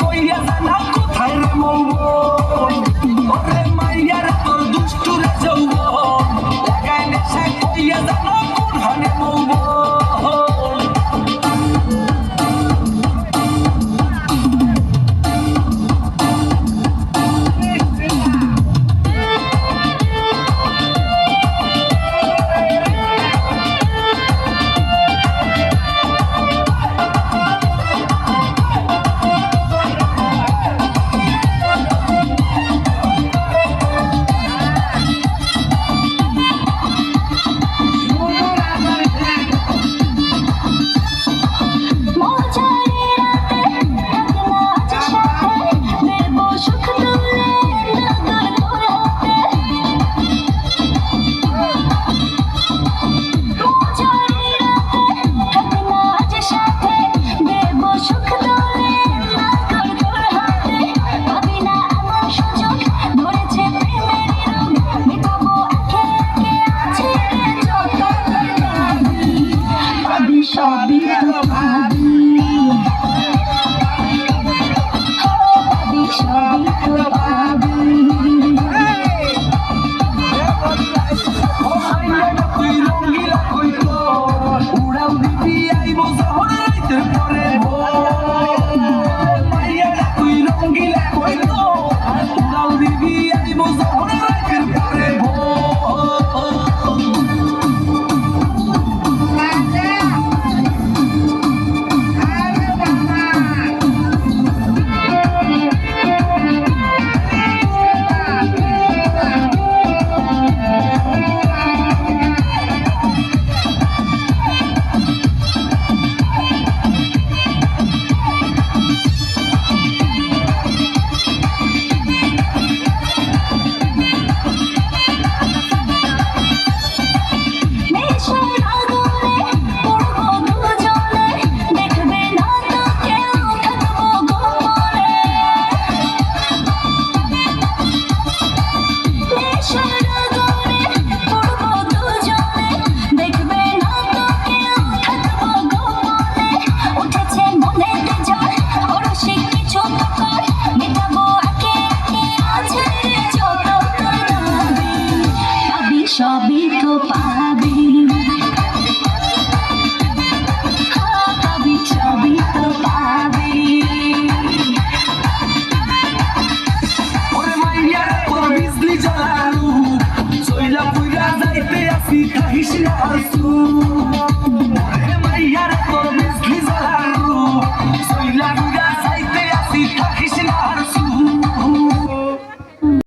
কইয়া জানাও কোথায় রে মঙ্গল Oh! বুইরা যাইতে আসি খাইস না আসু